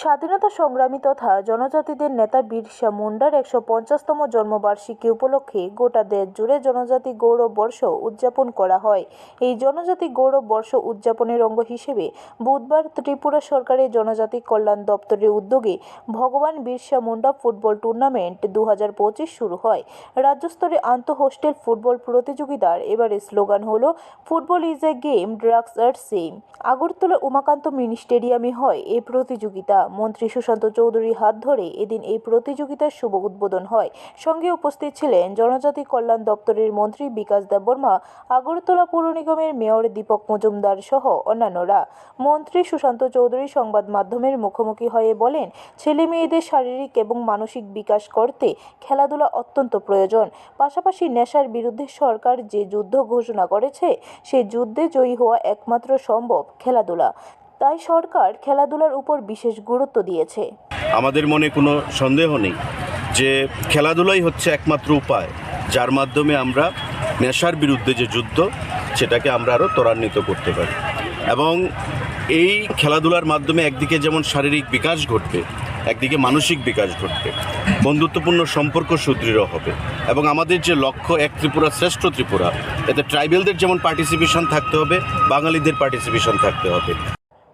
স্বাধীনতা সংগ্রামী তথা জনজাতিদের নেতা বিরসা মুন্ডার একশো পঞ্চাশতম জন্মবার্ষিকী উপলক্ষে গোটা দেশ জুড়ে জনজাতি গৌরব বর্ষ উদযাপন করা হয়। এই জনজাতি গৌরব বর্ষ উদযাপনের অঙ্গ হিসেবে বুধবার ত্রিপুরা সরকারের জনজাতি কল্যাণ দপ্তরের উদ্যোগে ভগবান বিরসা মুন্ডা ফুটবল টুর্নামেন্ট দু হাজার পঁচিশ শুরু হয়। রাজ্যস্তরে আন্তঃ হোস্টেল ফুটবল প্রতিযোগিতার এবারে স্লোগান হলো, football is a game, drugs are same. Agartala Umakanta mini স্টেডিয়ামে হয় এই প্রতিযোগিতা। মন্ত্রী সুশান্ত চৌধুরীর হাত ধরে এদিন এই প্রতিযোগিতার শুভ উদ্বোধন হয়। সঙ্গে উপস্থিত ছিলেন জনজাতি কল্যাণ দপ্তরের মন্ত্রী বিকাশ দেববর্মা আগরতলা পৌর নিগমের মেয়র দীপক মজুমদার সহ অন্যান্যরা। মন্ত্রী সুশান্ত চৌধুরী সংবাদ মাধ্যমের মুখোমুখি হয়ে বলেন, ছেলে মেয়েদের শারীরিক এবং মানসিক বিকাশ করতে খেলাধুলা অত্যন্ত প্রয়োজন। পাশাপাশি নেশার বিরুদ্ধে সরকার যে যুদ্ধ ঘোষণা করেছে সেই যুদ্ধে জয়ী হওয়া একমাত্র সম্ভব খেলাধুলা। তাই সরকার খেলাধুলার উপর বিশেষ গুরুত্ব দিয়েছে। আমাদের মনে কোনো সন্দেহ নেই যে খেলাধুলাই হচ্ছে একমাত্র উপায়, যার মাধ্যমে আমরা নেশার বিরুদ্ধে যে যুদ্ধ, সেটাকে আমরা আরও ত্বরান্বিত করতে পারি। এবং এই খেলাধুলার মাধ্যমে একদিকে যেমন শারীরিক বিকাশ ঘটবে, একদিকে মানসিক বিকাশ ঘটবে, বন্ধুত্বপূর্ণ সম্পর্ক সুদৃঢ় হবে এবং আমাদের যে লক্ষ্য এক ত্রিপুরা শ্রেষ্ঠ ত্রিপুরা, এতে ট্রাইবেলদের যেমন পার্টিসিপেশন থাকতে হবে, বাঙালিদের পার্টিসিপেশন থাকতে হবে।